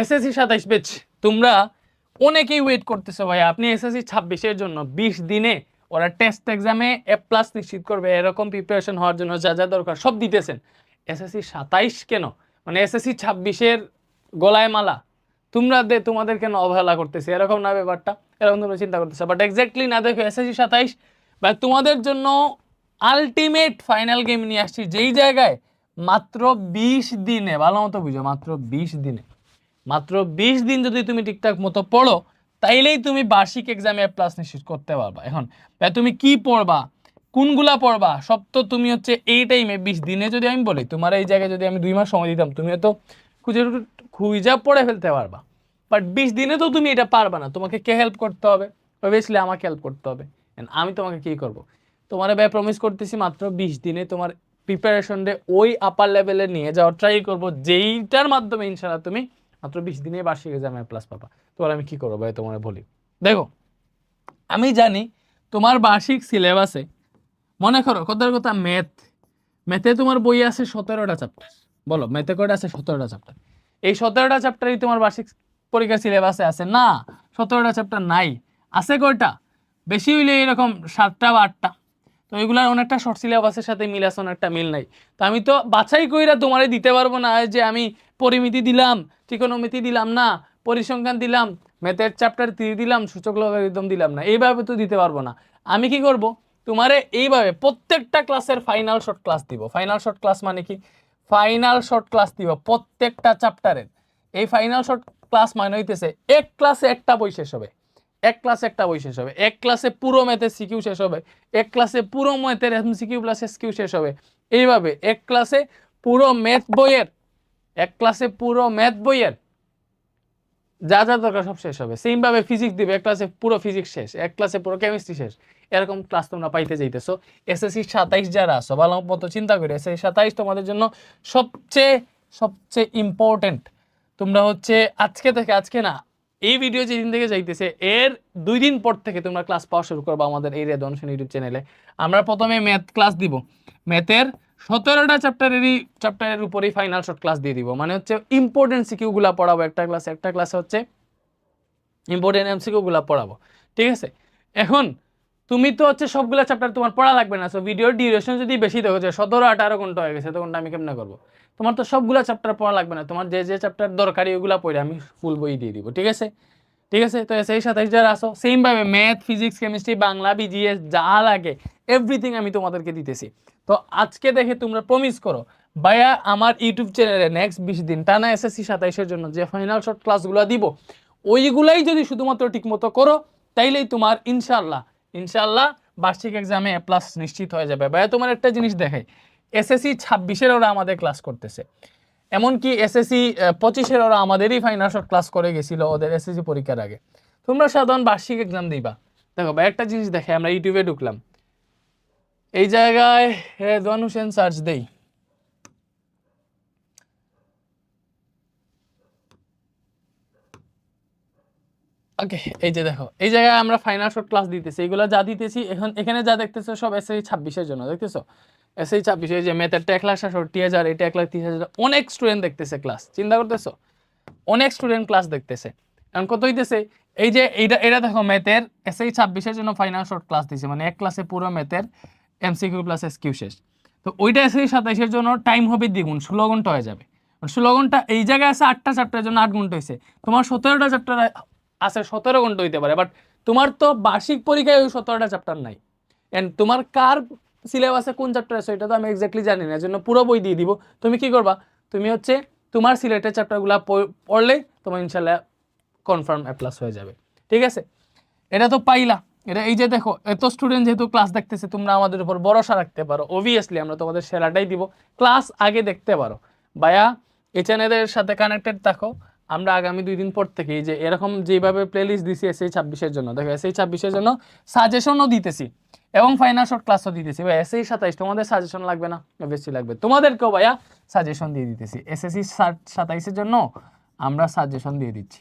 SSC সাতাইশ বেচ তোমরা অনেকেই ওয়েট করতেছো ভাই আপনি এসএসসি ছাব্বিশের জন্য বিশ দিনে ওরা টেস্ট এক্সামে এ প্লাস নিশ্চিত করবে। এরকম প্রিপারেশন হওয়ার জন্য যা যা দরকার সব দিতেছেন। এসএসসি সাতাইশ কেন? মানে এসএসসি ছাব্বিশের গলায় মালা। তোমরা দে, তোমাদের কেন অবহেলা করতেছে? এরকম না ব্যাপারটা। এরকম তোমরা চিন্তা করতেছো। বাট এক্স্যাক্টলি না দেখো এসএসসি সাতাইশ বা তোমাদের জন্য আলটিমেট ফাইনাল গেম নিয়ে আসছি। যেই জায়গায় মাত্র বিশ দিনে, ভালো মতো বুঝো, মাত্র বিশ দিনে। মাত্র বিশ দিন যদি তুমি ঠিকঠাক মতো পড়ো, তাইলেই তুমি বার্ষিক এক্সামে প্লাস নিশ্চিত করতে পারবা। এখন ভাই তুমি কি পড়বা? কোনগুলা পড়বা? সব তো তুমি হচ্ছে এই টাইমে বিশ দিনে যদি আমি বলি, তোমার এই জায়গায় যদি আমি দুই মাস সময় দিতাম, তুমি তো খুঁজে খুঁজা পড়ে ফেলতে পারবা। বাট বিশ দিনে তো তুমি এটা পারবা না। তোমাকে কে হেল্প করতে হবে? অবভিয়াসলি আমাকে হেল্প করতে হবে। আমি তোমাকে কী করব? তোমার ভাই প্রমিস করতেছি মাত্র বিশ দিনে তোমার প্রিপারেশন ডে ওই আপার লেভেলে নিয়ে যাওয়ার ট্রাই করব, যেইটার মাধ্যমে ইনশাল্লাহ তুমি মাত্র বিশ দিনে বার্ষিক এক্সামে প্লাস পাবা। তোমার আমি কি করব ভাই, তোমার বলি। দেখো, আমি জানি তোমার বার্ষিক সিলেবাসে মনে করো কথার কথা ম্যাথ ম্যাথে তোমার বই আছে সতেরোটা চ্যাপ্টার বলো ম্যাথে কয়টা আছে? সতেরোটা চ্যাপ্টার এই সতেরোটা চ্যাপ্টারই তোমার বার্ষিক পরীক্ষার সিলেবাসে আছে? না, সতেরোটা চ্যাপ্টার নাই। আছে কয়টা? বেশি হইলে এরকম সাতটা বা আটটা। তো এগুলার অনেকটা শর্ট সিলেবাসের সাথে মিল আছে, অনেকটা মিল নাই। তো আমি তো বাছাই কইরা তোমারে দিতে পারব না যে আমি পরিমিতি দিলাম ত্রিকোণমিতি দিলাম না, পরিসংখ্যান দিলাম ম্যাথের চ্যাপ্টার থ্রি দিলাম, সূচক লগারিদম দিলাম না, এইভাবে তো দিতে পারব না। আমি কি করব? তোমারে এইভাবে প্রত্যেকটা ক্লাসের ফাইনাল শর্ট ক্লাস দিব। ফাইনাল শর্ট ক্লাস মানে কি? ফাইনাল শর্ট ক্লাস দিব প্রত্যেকটা চ্যাপ্টারের এই ফাইনাল শর্ট ক্লাস মানে হইতেছে, এক ক্লাসে একটা বই শেষ হবে। এক ক্লাসে একটা বই শেষ হবে। এক ক্লাসে পুরো ম্যাথের সিকিউ শেষ হবে। এক ক্লাসে পুরো ম্যাথের এম সিকিউ প্লাস এসকিউ শেষ হবে। এইভাবে এক ক্লাসে পুরো ম্যাথ বইয়ের, এক ক্লাসে পুরো ম্যাথ বইয়ের যা যা দরকার সব শেষ হবে। সেমভাবে ফিজিক্স দিবে, এক ক্লাসে পুরো ফিজিক্স শেষ, এক ক্লাসে পুরো কেমিস্ট্রি শেষ। এরকম ক্লাস তোমরা পাইতে যাইতেছো। এসএসসি সাতাইশ যারা আসো ভালো মতো চিন্তা করে এসএসসি সাতাইশ তোমাদের জন্য সবচেয়ে সবচেয়ে ইম্পর্টেন্ট তোমরা হচ্ছে আজকে থেকে, আজকে না এই ভিডিও যেদিন থেকে যাইতেছে, এর দুই দিন পর থেকে তোমরা ক্লাস পাওয়া শুরু করব আমাদের এই রেদন ইউটিউব চ্যানেলে আমরা প্রথমে ম্যাথ ক্লাস দিব। ম্যাথের সতেরোটা চ্যাপ্টারেরই চ্যাপ্টারের উপরেই ফাইনাল শর্ট ক্লাস দিয়ে দিব। মানে হচ্ছে ইম্পর্টেন্ট সিকিউগুলা পড়াবো একটা ক্লাসে একটা ক্লাসে হচ্ছে ইম্পর্টেন্ট এমসিকিউগুলো পড়াবো। ঠিক আছে? এখন তুমি তো হচ্ছে সবগুলো চ্যাপ্টার তোমার পড়া লাগবে না সো ভিডিওর ডিউরেশন যদি বেশি দেখো যে সতেরো, আঠারো ঘণ্টা হয়ে গেছে, তখন আমি কেমনে করব? তোমার তো সবগুলো চ্যাপ্টার পড়া লাগবে না, তোমার যে যে চ্যাপ্টার দরকারি ওগুলো পড়ে আমি ফুল বই দিয়ে দিব, ঠিক আছে? ঠিক আছে? তো সেই সাতাইশ যারা আসো সেমভাবে math physics chemistry Bangla BGS যা লাগে এভরিথিং আমি তোমাদেরকে দিতেছি। তো আজকে দেখে তোমরা প্রমিস করো, ভাইয়া আমার ইউটিউব চ্যানেলে নেক্সট বিশ দিন, টানা এসএসসি সাতাইশের জন্য যে ফাইনাল শর্ট ক্লাসগুলো দিব, ওইগুলাই যদি শুধুমাত্র ঠিকমতো করো, তাইলেই তোমার ইনশাল্লাহ ইনশাল্লাহ বার্ষিক এক্সামে এ প্লাস নিশ্চিত হয়ে যাবে। ভাইয়া, তোমার একটা জিনিস দেখাই। এসএসসি ছাব্বিশের ওরা আমাদের ক্লাস করতেছে। এমনকি এসএসসি পঁচিশের ওরা আমাদেরই ফাইনাল ক্লাস করে গেছিল ওদের এসএসসি পরীক্ষার আগে। তোমরা সাধারণ বার্ষিক এক্সাম দিবা। দেখো ভাই, একটা জিনিস দেখে আমরা ইউটিউবে ঢুকলাম। এই জায়গায় হ্যাঁ রেদওয়ান হোসেন সার্চ দেই। ওকে এই যে দেখো, এই জায়গায় আমরা ফাইনাল শর্ট ক্লাস দিতেছি, এগুলো যা দিতেছি, এখন এখানে যা দেখতেছো সব এসআই ছাব্বিশের জন্য, দেখতেছো? এসআই ছাব্বিশে যে ম্যাথেরটা এক লাখ সাতষট্টি হাজার এটা এক লাখ তিরিশ হাজার অনেক স্টুডেন্ট দেখতেছে ক্লাস চিন্তা করতেছো? অনেক স্টুডেন্ট ক্লাস দেখতেছে। এখন কত হইতেছে? এই যে এইটা এটা দেখো ম্যাথের এসআই ছাব্বিশের জন্য ফাইনাল শর্ট ক্লাস দিছে মানে এক ক্লাসে পুরো ম্যাথের এমসিকিউ প্লাস এসকিউ শেষ। তো ওইটা এসআই সাতাইশের জন্য টাইম হবে দ্বিগুণ, ষোলো ঘণ্টা হয়ে যাবে। ষোলো ঘণ্টা, এই জায়গায় আছে আটটা চ্যাপ্টারের জন্য আট ঘণ্টা হয়েছে তোমার সতেরোটা চ্যাপ্টার আছে সতেরো ঘণ্টা হইতে পারে বাট তোমার তো বার্ষিক পরীক্ষায় ওই সতেরোটা চ্যাপ্টার নাই। অ্যান্ড তোমার কার সিলেবাসে কোন চ্যাপ্টার আছে, এটা তো আমি এক্স্যাক্টলি জানি না জন্য পুরো বই দিয়ে দিব। তুমি কি করবা? তুমি হচ্ছে তোমার সিলেক্টেড চ্যাপ্টারগুলো পড়লে তোমার ইনশাল্লাহ কনফার্ম অ্যাপ্লাস হয়ে যাবে। ঠিক আছে? এটা তো পাইলা। এটা এই যে দেখো, এত স্টুডেন্ট যেহেতু ক্লাস দেখতেছে, তোমরা আমাদের উপর ভরসা রাখতে পারো। অবভিয়াসলি আমরা তোমাদের সেরাটাই দিব। ক্লাস আগে দেখতে পারো। বায়া এই চ্যানেলের সাথে কানেক্টেড থাকো। আমরা আগামী দুই দিন পর থেকে যে এরকম যেভাবে প্লেলিস্ট দিছি এস এই ছাব্বিশের জন্য, দেখো এস এই ছাব্বিশের জন্য সাজেশনও দিতেছি এবং ফাইনাল শর্ট ক্লাসও দিতেছি। ভাই এস এই সাতাইশ, তোমাদের সাজেশন লাগবে না? বেশি লাগবে। তোমাদেরকেও ভাইয়া সাজেশন দিয়ে দিতেছি। এসএসসি সাতাইশের জন্য আমরা সাজেশন দিয়ে দিচ্ছি।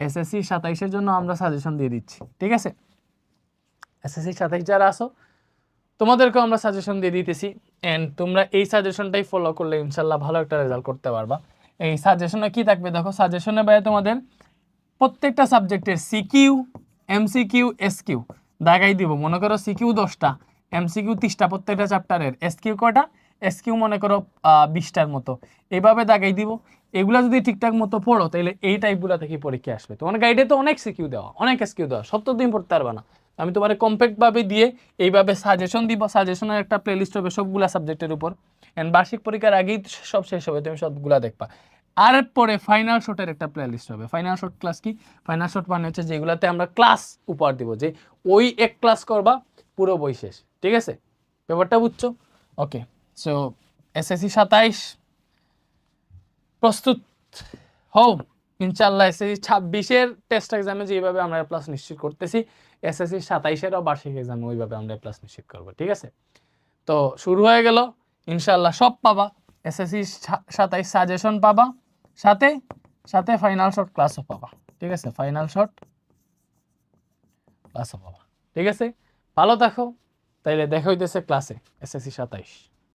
এসএসসি সাতাইশের জন্য আমরা সাজেশন দিয়ে দিচ্ছি। ঠিক আছে? এসএসসি সাতাইশ যারা আসো তোমাদেরকেও আমরা সাজেশন দিয়ে দিতেছি। অ্যান্ড তোমরা এই সাজেশনটাই ফলো করলে ইনশাল্লাহ ভালো একটা রেজাল্ট করতে পারবা। এই সাজেশনে কি থাকবে? দেখো সাজেশনে ভাইয়া তোমাদের প্রত্যেকটা সাবজেক্টের সিকিউ এমসিকিউ এসকিউ দাগাই দিব। মনে করো সিকিউ দশটা এমসিকিউ তিরিশটা, প্রত্যেকটা চ্যাপ্টারের এসকিউ কয়টা? এসকিউ মনে করো বিশটার মতো। এইভাবে দাগাই দিব। এগুলা যদি ঠিকঠাক মতো পড়ো তাহলে এই টাইপগুলো থেকে পরীক্ষা আসবে। তোমার গাইডে তো অনেক সিকিউ দেওয়া, অনেক এসকিউ দেওয়া তো তুমি পড়তে পারবে না। আমি তোমার কম্প্যাক্টভাবে দিয়ে এইভাবে সাজেশন দিব। সাজেশনের একটা প্লেলিস্ট হবে সবগুলা সাবজেক্টের উপর। অ্যান্ড বার্ষিক পরীক্ষার আগেই সব শেষ হবে, তুমি সবগুলা দেখবা। আর পরে ফাইনাল শটের একটা প্লেলিস্ট হবে। ফাইনাল শট ক্লাস কি? ফাইনাল শট মানে হচ্ছে যেগুলাতে আমরা ক্লাস উপহার দিব, যে ওই এক ক্লাস করবা, পুরো বই শেষ। ঠিক আছে? ব্যাপারটা বুঝছ? ওকে সো এসএসসি সাতাইশ, প্রস্তুত হও। ইনশাল্লাহ এসএসসি ছাব্বিশের টেস্ট এক্সামে যেভাবে আমরা প্লাস নিশ্চিত করতেছি এসএসসি সাতাইশেরও বার্ষিক এক্সামে ওইভাবে আমরা প্লাস নিশ্চিত করব। ঠিক আছে? তো শুরু হয়ে গেল। ইনশাল্লাহ সব পাবা। এসএসসি সাতাইশ সাজেশন পাবা। সাথে সাথে ফাইনাল শর্ট ক্লাসও পাবা। ঠিক আছে? ফাইনাল শর্ট ক্লাসও পাবা। ঠিক আছে? ভালো থাকো। তাইলে দেখা হইতেছে ক্লাসে এসএসসি সাতাইশ।